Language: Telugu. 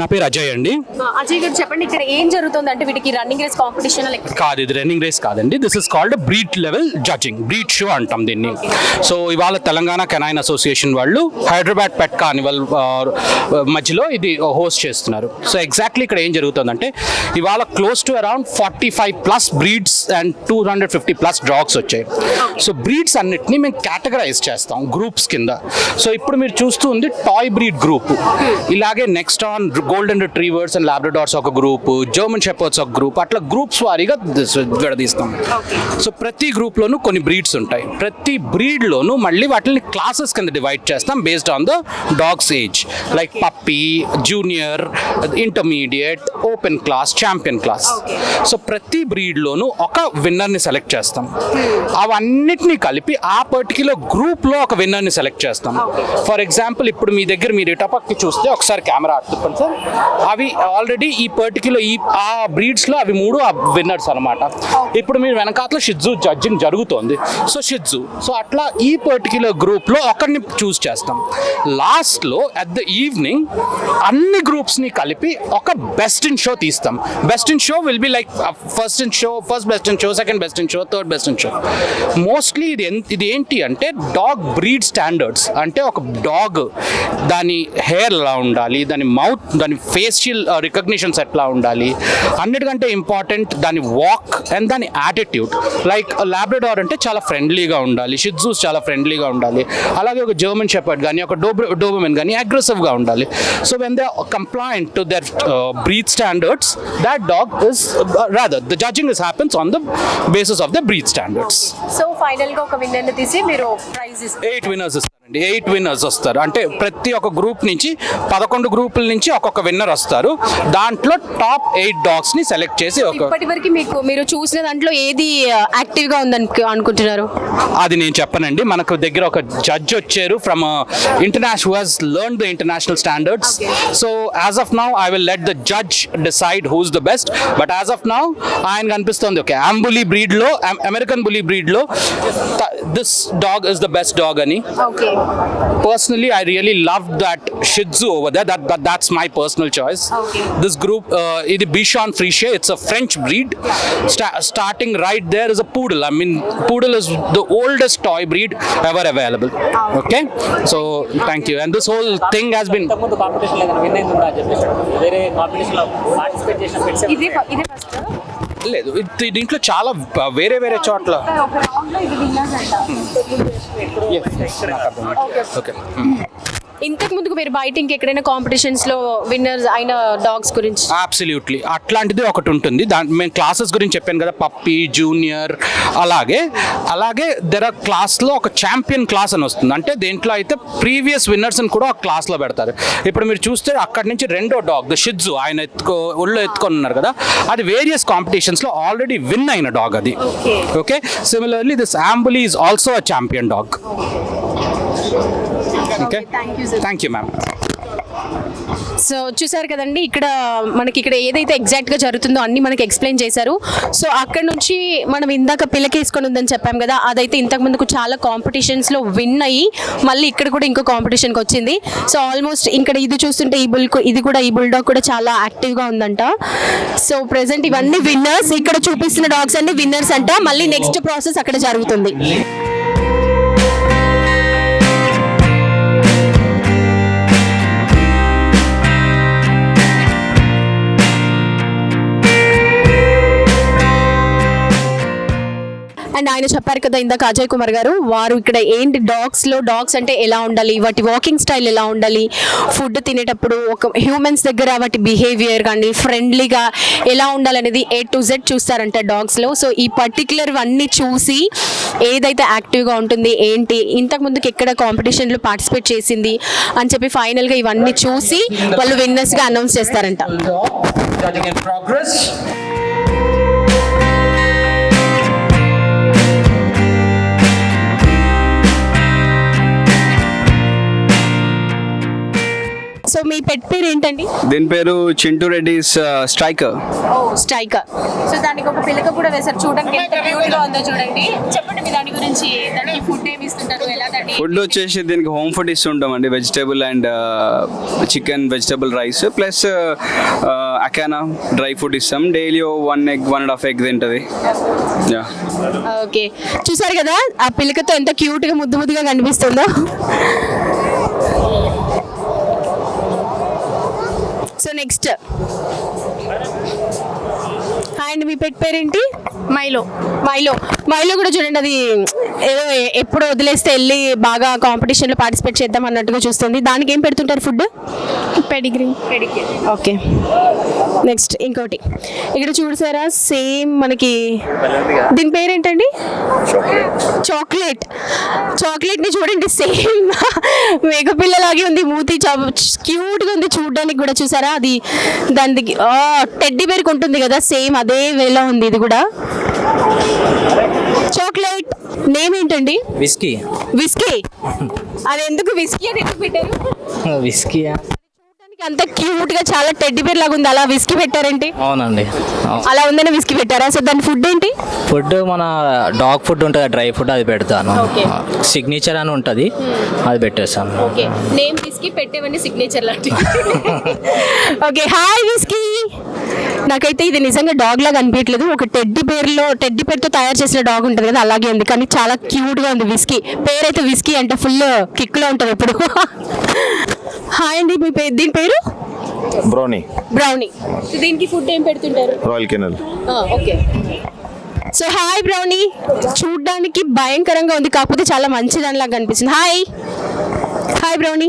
నా పేరు అజయ్ అండి. అజయ్ గారు చెప్పండి ఇక్కడ ఏం జరుగుతుంది? అంటే వీటికి రన్నింగ్ రేస్ కాంపిటీషన్ కాదు ఇది రన్నింగ్ రేస్ కాదండి. This is called breed level judging breed show అంటాం దీన్ని. సో ఇవాళ తెలంగాణ కెనైన్ అసోసియేషన్ వాళ్ళు హైదరాబాద్ పెట్ కార్నివల్ మధ్యలో ఇది హోస్ట్ చేస్తున్నారు. సో ఎగ్జాక్ట్లీ ఇక్కడ ఏం జరుగుతుందంటే ఇవాళ close to around forty five plus breeds and two hundred fifty plus dogs వచ్చాయి సో బ్రీడ్స్ అన్నిటిని మేము కేటగరైజ్ చేస్తాం గ్రూప్స్ కింద. సో ఇప్పుడు మీరు చూస్తూ ఉంది టాయ్ బ్రీడ్ గ్రూప్ ఇలాగే next on golden retrievers and Labradors ఒక గ్రూప్ జర్మన్ షెపర్డ్స్ ఒక గ్రూప్ అట్లా గ్రూప్స్ వారీగా దిస్- విడదీస్తాం. సో ప్రతి గ్రూప్లోనూ కొన్ని బ్రీడ్స్ ఉంటాయి. ప్రతి బ్రీడ్లోనూ మళ్ళీ వాటిని క్లాసెస్ కింద డివైడ్ చేస్తాం based on the dogs age like puppy junior intermediate open class champion class so ప్రతి బ్రీడ్లోనూ ఒక విన్నర్ని సెలెక్ట్ చేస్తాం. అవన్నిటిని కలిపి ఆ పర్టికులర్ గ్రూప్లో ఒక విన్నర్ని సెలెక్ట్ చేస్తాం. ఫర్ ఎగ్జాంపుల్ ఇప్పుడు మీ దగ్గర మీరు ఇటపక్కి చూస్తే ఒకసారి కెమెరా తిప్పండి సార్. అవి ఆల్రెడీ ఈ పర్టికులర్ ఈ ఆ బ్రీడ్స్లో అవి మూడు విన్నర్స్ అనమాట ఇప్పుడు మీరు వెనకాతల షిడ్జు జడ్జింగ్ జరుగుతోంది. సో షిడ్జు సో అట్లా ఈ పర్టికులర్ గ్రూప్లో ఒకరిని చూస్ చేస్తాం. లాస్ట్లో అట్ ద ఈవినింగ్ అన్ని గ్రూప్స్ని కలిపి ఒక బెస్ట్ ఇన్ షో తీస్తాం. Best in show will be like first in show first best in show second best in show third best in show mostly ఇది ఇది ఏంటి అంటే డాగ్ బ్రీడ్ స్టాండర్డ్స్ అంటే ఒక డాగ్ దాని హెయిర్ ఎలా ఉండాలి దాని మౌత్ దాని ఫేషియల్ రికగ్నిషన్స్ ఎట్లా ఉండాలి. అన్నిటికంటే ఇంపార్టెంట్ దాని వాక్ అండ్ దాని యాటిట్యూడ్ లైక్ లాబ్రడార్ అంటే చాలా ఫ్రెండ్లీగా ఉండాలి. షిడ్జూస్ చాలా ఫ్రెండ్లీగా ఉండాలి. అలాగే ఒక జర్మన్ షెపర్డ్ కానీ ఒక డోబ్ర డోబమెన్ కానీ అగ్రెసివ్గా ఉండాలి. So when they compliant to their breed standards that dog is rather the judging is happens on the basis of the breed standards so ఫైనల్గా ఒక విన్నర్ని తీసి మీరు prize eight winners eight winners వస్తారు. అంటే ప్రతి ఒక్క గ్రూప్ నుంచి పదకొండు గ్రూపుల నుంచి ఒక్కొక్క విన్నర్ వస్తారు. దాంట్లో టాప్ ఎయిట్ డాగ్స్ని సెలెక్ట్ చేసి ఒక ఇప్పటి వరకు మీకు మీరు చూసిన దాంట్లో ఏది యాక్టివ్గా ఉందని అనుకుంటున్నారు? అది నేను చెప్పనండి. మనకు దగ్గర ఒక జడ్జ్ వచ్చారు from international who has learn the international standards so as of now I will let the judge decide who's the best but as of now ఆయన కనిపిస్తుంది ఓకే అంబులీ బ్రీడ్లో American bully బ్రీడ్లో this dog is the best dog అని. Okay personally i really loved that shih tzu over there that, that that's my personal choice Okay. this group uh, it is bichon friche it's a french breed Sta- starting right there is a poodle i mean poodle is the oldest toy breed ever available okay so thank you and this whole thing has been ఇంతకుముందు కాంపిటీషన్ ఏదైనా విన్ అయింది ఉందా చెప్పేసి వేరే కాంపిటీషన్ లో పార్టిసిపేట్ చేసిన పెట్స్ ఇది ఇదే ఫస్ట్ లేదు. ఇది- దీంట్లో చాలా వేరే వేరే చోట్ల. ఓకే ఇంతకు ముందుకు మీరు బయట ఇంకెక్కడైనా కాంపిటీషన్స్లో విన్నర్స్ అయిన డాగ్స్ గురించి? అబ్సల్యూట్లీ అట్లాంటిది ఒకటి ఉంటుంది. దాని మేము క్లాసెస్ గురించి చెప్పాను కదా పప్పి జూనియర్ అలాగే అలాగే దెర్ ఆర్ క్లాస్లో ఒక ఛాంపియన్ క్లాస్ అని వస్తుంది. అంటే దేంట్లో అయితే ప్రీవియస్ విన్నర్స్ని కూడా ఒక క్లాస్లో పెడతారు. ఇప్పుడు మీరు చూస్తే అక్కడి నుంచి రెండో డాగ్ ద షిడ్జు ఆయన ఎత్తుకో ఒళ్ళు ఎత్తుకొని ఉన్నారు కదా అది వేరియస్ కాంపిటీషన్స్లో ఆల్రెడీ విన్ అయిన డాగ్ అది. Okay similarly this am bully is also a champion dog okay. Thank you ma'am so చూసారు కదండి ఇక్కడ మనకి ఇక్కడ ఏదైతే ఎగ్జాక్ట్గా జరుగుతుందో అన్ని మనకి ఎక్స్ప్లెయిన్ చేశారు. సో అక్కడ నుంచి మనం ఇందాక పిల్లకేసుకొని ఉందని చెప్పాం కదా అదైతే ఇంతకు ముందుకు చాలా కాంపిటీషన్స్లో విన్ అయ్యి మళ్ళీ ఇక్కడ కూడా ఇంకో కాంపిటీషన్కి వచ్చింది. సో ఆల్మోస్ట్ ఇక్కడ ఇది చూస్తుంటే ఈ బుల్ ఇది కూడా ఈ బుల్ డాగ్ కూడా చాలా యాక్టివ్గా ఉందంట. సో ప్రెసెంట్ ఇవన్నీ విన్నర్స్ ఇక్కడ చూపిస్తున్న డాగ్స్ అన్ని విన్నర్స్ అంట. మళ్ళీ నెక్స్ట్ ప్రాసెస్ అక్కడ జరుగుతుంది. ఆయన చెప్పారు కదా ఇందాక అజయ్ కుమార్ గారు వారు ఇక్కడ ఏంటి డాగ్స్లో డాగ్స్ అంటే ఎలా ఉండాలి? వాటి వాకింగ్ స్టైల్ ఎలా ఉండాలి? ఫుడ్ తినేటప్పుడు ఒక హ్యూమన్స్ దగ్గర వాటి బిహేవియర్ కానీ ఫ్రెండ్లీగా ఎలా ఉండాలనేది ఏ టు జెడ్ చూస్తారంట డాగ్స్లో. సో ఈ పర్టికులర్ అన్ని చూసి ఏదైతే యాక్టివ్గా ఉంటుంది ఏంటి ఇంతకు ముందుకు ఎక్కడ కాంపిటీషన్లో పార్టిసిపేట్ చేసింది అని చెప్పి ఫైనల్గా ఇవన్నీ చూసి వాళ్ళు విన్నర్స్గా అనౌన్స్ చేస్తారంట. సో మీ పెట్ పేరు ఏంటండి? దీని పేరు చింటూ రెడ్డిస్ స్ట్రైకర్ ఓ స్ట్రైకర్ సో దానికి ఒక పిల్లక కూడా వేశారు. చూడడానికి ఎంత క్యూట్గా ఉందో చూడండి. చెప్పండి మీ దాని గురించి. దానికి ఫుడ్ ఏమి ఇస్తుంటారు? ఎలా దాన్ని ఫుడ్ వచ్చేసి దీనికి home food ఇస్తుంటామండి. Vegetable and chicken vegetable rice plus Acana dry food ఇస్తాం. Daily one egg one and half egg తింటుంది. Yeah okay. చూసారు కదా ఆ పిల్లకతో ఎంత క్యూట్గా ముద్దు ముద్దుగా కనిపిస్తుందో? So next. అండ్ మీ పెట్ పేరేంటి? మైలో. మైలో. మైలో కూడా చూడండి అది ఏదో ఎప్పుడు వదిలేస్తే వెళ్ళి బాగా కాంపిటీషన్లో పార్టిసిపేట్ చేద్దాం అన్నట్టుగా చూస్తుంది. దానికి ఏం పెడుతుంటారు ఫుడ్ పెడిగ్రీ ఓకే నెక్స్ట్ ఇంకోటి. ఇక్కడ చూసారా సేమ్ మనకి దీని పేరేంటండి? చాక్లెట్ చాక్లెట్ని చూడండి సేమ్ మేకపిల్లలాగే ఉంది మూతి క్యూట్గా ఉంది చూడడానికి కూడా చూసారా? అది దాని టెడ్డీ బేర్కి ఉంటుంది కదా సేమ్ అదే వేలో ఉంది ఇది కూడా. చాక్లెట్ నేమ్ ఏంటండి? విస్కీ విస్కీ అది ఎందుకు విస్కీ అని ఎందుకు పెట్టారు? విస్కీ చూడడానికి అంత క్యూట్గా చాలా టెడ్డీ బేర్ లాగా ఉంది. అలా విస్కీ పెట్టారేంటి? అవునండి. అలా ఉందని విస్కీ పెట్టారా? సో దాని ఫుడ్ ఏంటి? ఫుడ్ మన డాగ్ ఫుడ్ ఉంటుంది డ్రై ఫుడ్ అది పెడతాను. Okay. సిగ్నేచర్ అని ఉంటుంది అది పెట్టేస్తాను. ఓకే. నేమ్ విస్కీ పెట్టేవన్నీ సిగ్నేచర్ లాంటి ఓకే. హాయ్ విస్కీ నాకైతే ఇది నిజంగా డాగ్ లాగా అనిపించట్లేదు ఒక టెడ్డి పేరులో టెడ్డి పేరుతో తయారు చేసిన డాగ్ ఉంటుంది కదా అలాగే ఉంది. కానీ చాలా క్యూట్గా ఉంది విస్కీ. పేరైతే విస్కీ అంటే ఫుల్ కిక్లో ఉంటుంది ఎప్పుడు. హాయ్ అండి మీ పేరు దీని పేరు? బ్రౌనీ. బ్రౌనీ. దీనికి ఫుడ్ ఏం పెడుతుంటారు? Royal Canin. Okay. So hi Brownie. చూడ్డానికి భయంకరంగా ఉంది కాకపోతే చాలా మంచిదానిలాగా కనిపిస్తుంది హాయ్. Hi brownie.